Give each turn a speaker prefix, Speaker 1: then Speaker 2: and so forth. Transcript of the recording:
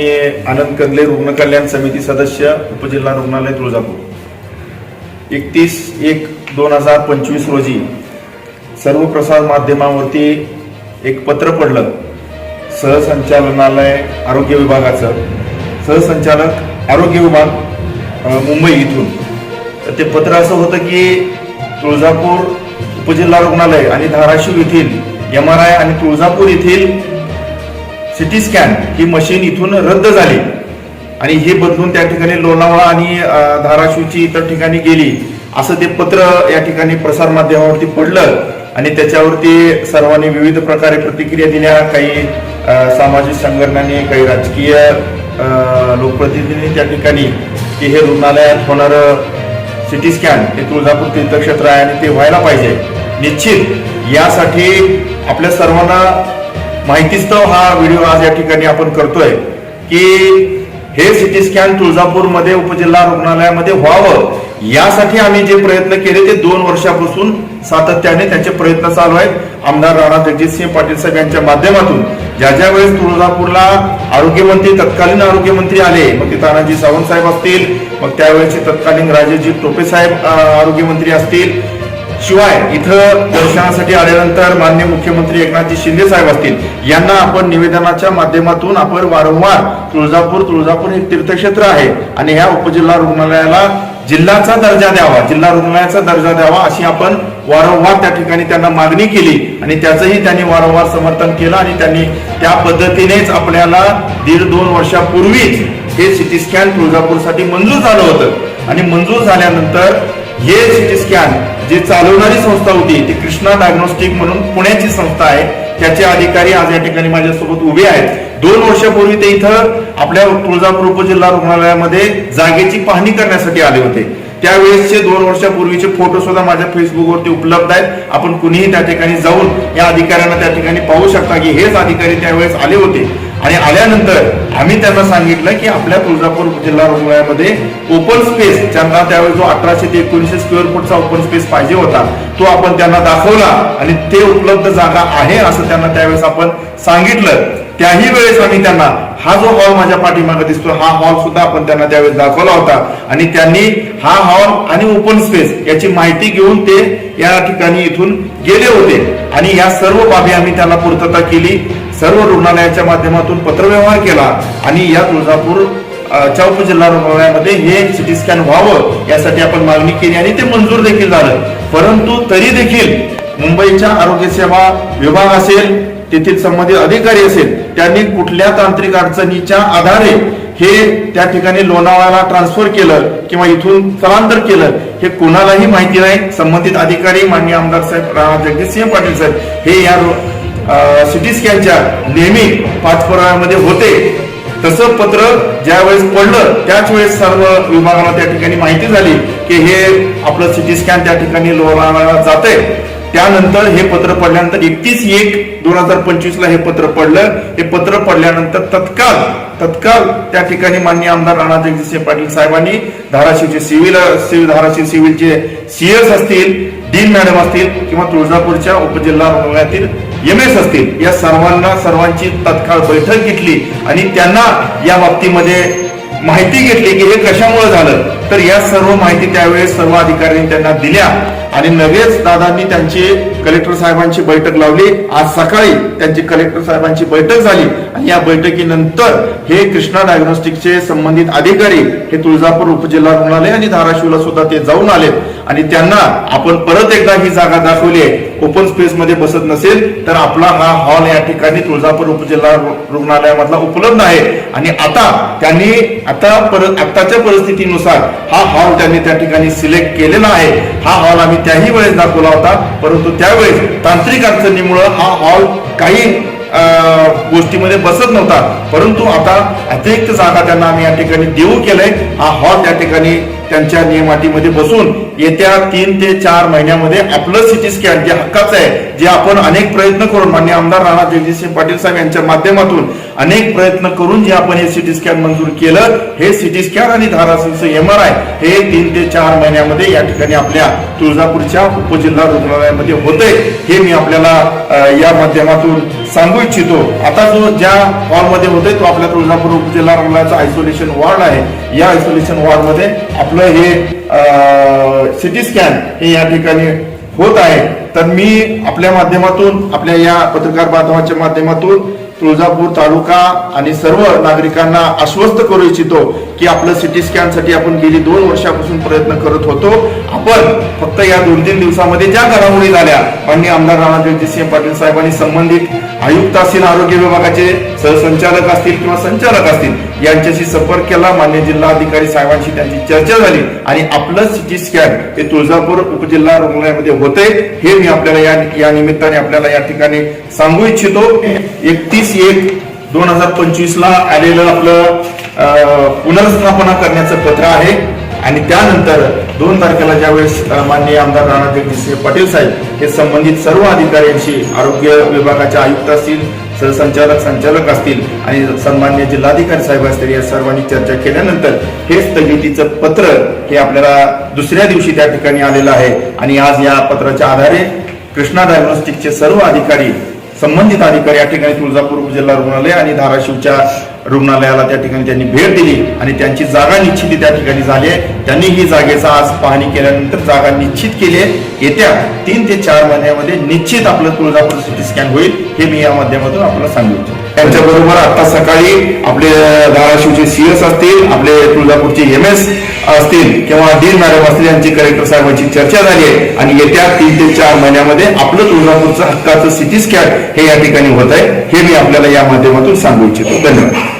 Speaker 1: मी आनंद कंदले रुग्ण कल्याण समिती सदस्य उपजिल्हा रुग्णालय तुळजापूर. एकतीस एक दोन हजार पंचवीस रोजी सर्व प्रसार माध्यमावरती एक पत्र पडलं. सहसंचालनालय आरोग्य विभागाचं. सहसंचालक आरोग्य विभाग मुंबई इथून. तर ते पत्र असं होतं की तुळजापूर उपजिल्हा रुग्णालय आणि धाराशिव येथील एम आर आय आणि तुळजापूर येथील सिटी स्कॅन ही मशीन इथून रद्द झाली. आणि हे बदलून त्या ठिकाणी लोणावळा आणि धाराशिवची इतर ठिकाणी गेली. असं ते पत्र या ठिकाणी प्रसारमाध्यमावरती पडलं. आणि त्याच्यावरती सर्वांनी विविध प्रकारे प्रतिक्रिया दिल्या. काही सामाजिक संघटनांनी काही राजकीय लोकप्रतिनिधींनी त्या ठिकाणी की हे रुग्णालयात होणारं सिटी स्कॅन हे तुळजापूर तीर्थक्षेत्र आहे आणि ते व्हायला पाहिजे. निश्चित यासाठी आपल्या सर्वांना माहितीस्तव हा व्हिडिओ आज या ठिकाणी आपण करतोय की हे सिटी स्कॅन तुळजापूरमध्ये उपजिल्हा रुग्णालयामध्ये व्हावं यासाठी आम्ही जे प्रयत्न केले ते दोन वर्षापासून सातत्याने त्याचे प्रयत्न चालू आहेत. आमदार राणा जगजितसिंह पाटील साहेब यांच्या माध्यमातून ज्या ज्या वेळेस तुळजापूरला आरोग्यमंत्री तत्कालीन आरोग्यमंत्री आले मग ते तानाजी सावंत साहेब असतील मग त्यावेळेचे तत्कालीन राजेजी टोपे साहेब आरोग्यमंत्री असतील शिवाय इथं दर्शनासाठी आल्यानंतर मान्य मुख्यमंत्री एकनाथजी शिंदे साहेब असतील यांना आपण निवेदनाच्या माध्यमातून आपण वारंवार तुळजापूर तुळजापूर हे तीर्थक्षेत्र आहे आणि ह्या उपजिल्हा रुग्णालयाला जिल्ह्याचा दर्जा द्यावा जिल्हा रुग्णालयाचा दर्जा द्यावा अशी आपण वारंवार त्या ठिकाणी त्यांना मागणी केली आणि त्याचंही त्यांनी वारंवार समर्थन केलं आणि त्यांनी त्या पद्धतीनेच आपल्याला दीड दोन वर्षापूर्वीच हे सिटी स्कॅन तुळजापूरसाठी मंजूर झालं होतं. आणि मंजूर झाल्यानंतर हे सिटी स्कॅन जी चालवणारी संस्था होती ती कृष्णा डायग्नोस्टिक म्हणून पुण्याची संस्था आहे. त्याचे अधिकारी आज या ठिकाणी माझ्यासोबत उभे आहेत. दोन वर्षापूर्वी ते इथं आपल्या तुळजापूर उपजिल्हा रुग्णालयामध्ये जागेची पाहणी करण्यासाठी आले होते. त्यावेळेसचे दोन वर्षापूर्वीचे फोटो सुद्धा माझ्या फेसबुकवरती उपलब्ध आहेत. आपण कुणीही त्या ठिकाणी जाऊन या अधिकाऱ्यांना त्या ठिकाणी पाहू शकता की हेच अधिकारी त्यावेळेस आले होते. आणि आल्यानंतर आम्ही त्यांना सांगितलं की आपल्या तुळजापूर जिल्हा रुग्णालयामध्ये ओपन स्पेस त्यांना त्यावेळेस जो अठराशे ते एकोणीसशे स्क्वेअर फूटचा ओपन स्पेस पाहिजे होता तो आपण त्यांना दाखवला आणि ते उपलब्ध जागा आहे असं त्यांना त्यावेळेस आपण सांगितलं. त्याही वेळेस आम्ही त्यांना हा जो हॉल माझ्या पाठीमागे दिसतो हा हॉल सुद्धा आपण त्यांना त्यावेळेस दाखवला होता. आणि त्यांनी हा हॉल आणि ओपन स्पेस याची माहिती घेऊन ते या ठिकाणी इथून गेले होते. आणि या सर्व बाबी आम्ही त्यांना पूर्तता केली. सर्व रुग्णालयाच्या माध्यमातून पत्रव्यवहार केला आणि या तुळजापूर च्या उपजिल्हा रुग्णालयामध्ये हे सिटी स्कॅन व्हावं यासाठी आपण मागणी केली आणि ते मंजूर देखील झालं. परंतु तरी देखील मुंबईच्या आरोग्य सेवा विभाग असेल तेथील संबंधित अधिकारी असेल त्यांनी कुठल्या तांत्रिक अडचणीच्या आधारे हे त्या ठिकाणी लोणावळ्याला ट्रान्सफर केलं किंवा इथून स्थलांतर केलं हे कोणालाही माहिती नाही. संबंधित अधिकारी माननीय आमदार साहेब जगदीश सिंह पाटील साहेब हे या सिटी स्कॅनच्या नेहमी पाठपुराव्यामध्ये होते. तसं पत्र ज्या वेळेस पडलं त्याच वेळेस सर्व विभागाला त्या ठिकाणी माहिती झाली की हे आपलं सिटी स्कॅन त्या ठिकाणी लोणावळ्याला जाते त्यानंतर हे पत्र पडल्यानंतर एकतीस एक दोन हजार पंचवीस ला हे पत्र पडलं. हे पत्र पडल्यानंतर तत्काळ तत्काळ त्या ठिकाणी माननीय आमदार राणा जगदीशसिंह पाटील साहेबांनी धाराशिवचे सिव्हिल सिव्हिल धाराशिव सिव्हिलचे सीएस असतील डीन मॅडम असतील किंवा तुळजापूरच्या उपजिल्हा रुग्णालयातील एम एस असतील. या सर्वांना सर्वांची तत्काळ बैठक घेतली आणि त्यांना या बाबतीमध्ये माहिती घेतली की हे कशामुळे झालं. तर या सर्व माहिती त्यावेळेस सर्व अधिकाऱ्यांनी त्यांना दिल्या आणि लगेच दादांनी त्यांची कलेक्टर साहेबांची बैठक लावली. आज सकाळी त्यांची कलेक्टर साहेबांची बैठक झाली आणि या बैठकीनंतर हे कृष्णा डायग्नोस्टिकचे संबंधित अधिकारी हे तुळजापूर उपजिल्हा रुग्णालय आणि धाराशिवला सुद्धा ते जाऊन आले आणि त्यांना आपण परत एकदा ही जागा दाखवली आहे. ओपन स्पेस मध्ये बसत नसेल तर आपला हा हॉल या ठिकाणी तुळजापूर उपजिल्हा रुग्णालयामधला उपलब्ध आहे. आणि आता त्यांनी आता परत आताच्या परिस्थितीनुसार हा हॉल त्यांनी त्या ठिकाणी सिलेक्ट केलेला आहे. हा हॉल आम्ही त्याही वेळेस दाखवला होता परंतु त्यावेळेस तांत्रिक अडचणीमुळे हा हॉल काही गोष्टीमध्ये बसत नव्हता. परंतु आता अतिरिक्त जागा त्यांना आम्ही या ठिकाणी देऊ केलंय. हा हॉल त्या ठिकाणी त्यांच्या नियमाटीमध्ये बसून येत्या तीन ते चार महिन्यामध्ये आपलं सिटी स्कॅन जे हक्काचं आहे जे आपण अनेक प्रयत्न करून मान्य आमदार राणा जगदीशसिंह पाटील साहेब यांच्या माध्यमातून अनेक प्रयत्न करून जे आपण हे सिटी स्कॅन मंजूर केलं हे सिटी स्कॅन आणि धाराशिवचं एम आर आय हे तीन ते चार महिन्यामध्ये या ठिकाणी आपल्या तुळजापूरच्या उपजिल्हा रुग्णालयामध्ये होते हे मी आपल्याला या माध्यमातून सांगू इच्छितो. आता जो ज्या हॉलमध्ये होते तो आपल्या तुळजापूर उपजिल्हा रुग्णालयाचा आयसोलेशन वॉर्ड आहे. या आयसोलेशन वॉर्डमध्ये आपलं हे सिटी स्कॅन हे या ठिकाणी होत आहे. तर मी आपल्या माध्यमातून आपल्या या पत्रकार बांधवाच्या माध्यमातून तुळजापूर तालुका आणि सर्व नागरिकांना आश्वस्त करू इच्छितो की आपलं सिटी स्कॅनसाठी आपण गेली दोन वर्षापासून प्रयत्न करत होतो. आपण फक्त या दोन तीन दिवसामध्ये ज्या घडामोडी झाल्या माननीय आमदार राणा जगदीशसिंह पाटील साहेबांनी संबंधित आयुक्त असतील आरोग्य विभागाचे सहसंचालक असतील किंवा संचालक असतील यांच्याशी संपर्क केला. मान्य जिल्हा अधिकारी साहेबांशी त्यांची चर्चा झाली. आणि आपलं सिटी स्कॅन हे तुळजापूर उपजिल्हा रुग्णालयामध्ये होते. हे मी आपल्याला या या निमित्ताने आपल्याला या ठिकाणी सांगू इच्छितो. एकतीस एक दोन हजार पंचवीस ला आलेलं आपलं अं, पुनर्स्थापना करण्याचं पत्र आहे. आणि त्यानंतर दोन तारखेला ज्यावेळेस माननीय आमदार राणा जगदीश पाटील साहेब हे संबंधित सर्व अधिकाऱ्यांशी आरोग्य विभागाचे आयुक्त असतील सहसंचालक संचालक असतील आणि सन्मान्य जिल्हाधिकारी साहेब असतील या सर्वांनी चर्चा केल्यानंतर हे स्थगितीचं पत्र हे आपल्याला दुसऱ्या दिवशी त्या ठिकाणी आलेलं आहे. आणि आज या पत्राच्या आधारे कृष्णा डायग्नोस्टिकचे सर्व अधिकारी संबंधित अधिकारी या ठिकाणी तुळजापूर जिल्हा रुग्णालय आणि धाराशिवच्या रुग्णालयाला त्या ठिकाणी त्यांनी भेट दिली आणि त्यांची जागा निश्चिती त्या ठिकाणी झाली आहे. त्यांनी ही जागेचा आज पाहणी केल्यानंतर जागा निश्चित केली आहे. येत्या तीन ते चार महिन्यामध्ये निश्चित आपलं तुळजापूर सिटी स्कॅन होईल हे मी या माध्यमातून आपल्याला सांगू इच्छितो. त्यांच्याबरोबर आता सकाळी आपले धाराशिवचे सीएस असतील आपले तुळजापूरचे एम एस असतील किंवा डीन मॅडम असतील यांची कलेक्टर साहेबांची चर्चा झाली आहे. आणि येत्या तीन ते चार महिन्यामध्ये आपलं तुळजापूरचं हक्काचं सिटी स्कॅन हे या ठिकाणी होत आहे. हे मी आपल्याला या माध्यमातून सांगू इच्छितो. धन्यवाद.